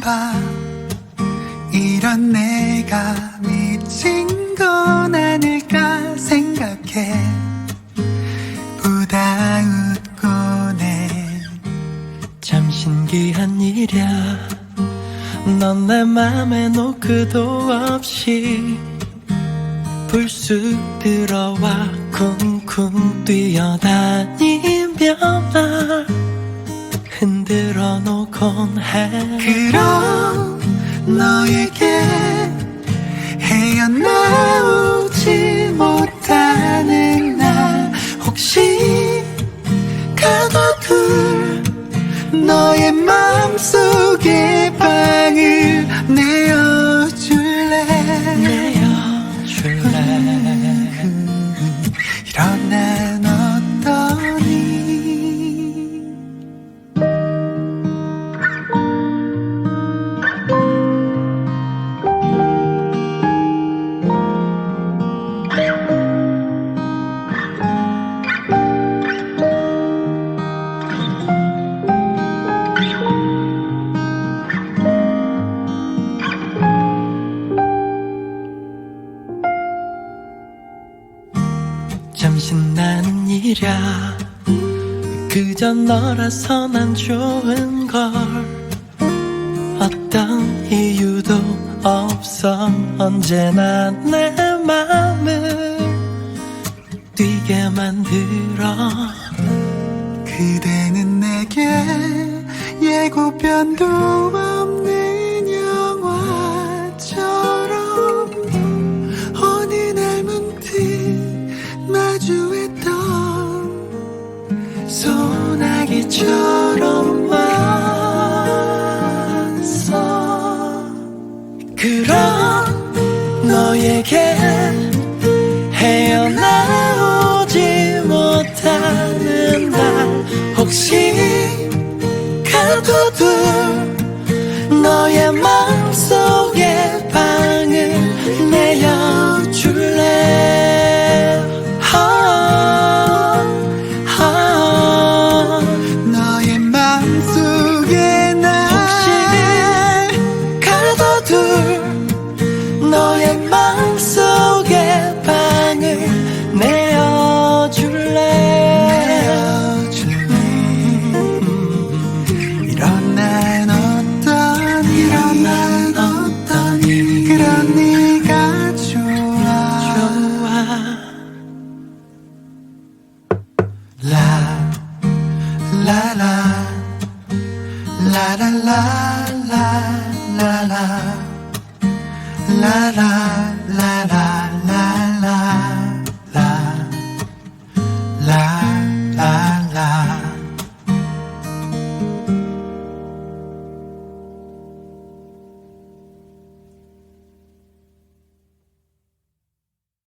봐 이런 내가 미친 건 아닐까 생각해. 보다 웃고 내참 신기한 일이야. 넌 내 맘에 노크도 없이 불쑥 들어와 쿵쿵 뛰어다니며 날 흔들어 놓곤 해. 그럼 너에게 헤어나오지 못하는 날 혹시 가둬둘 너의 맘속에 일이야 그저 너라서 난 좋은 걸 어떤 이유도 없어 언제나 내 맘을 뛰게 만들어 그대는 내게 예고편도 없는 소나기처럼 왔어. 그럼 너에게 헤어나오지 못하는 날 혹시 가둬둘 너의 맘속 라 라라 라라라라라라 라라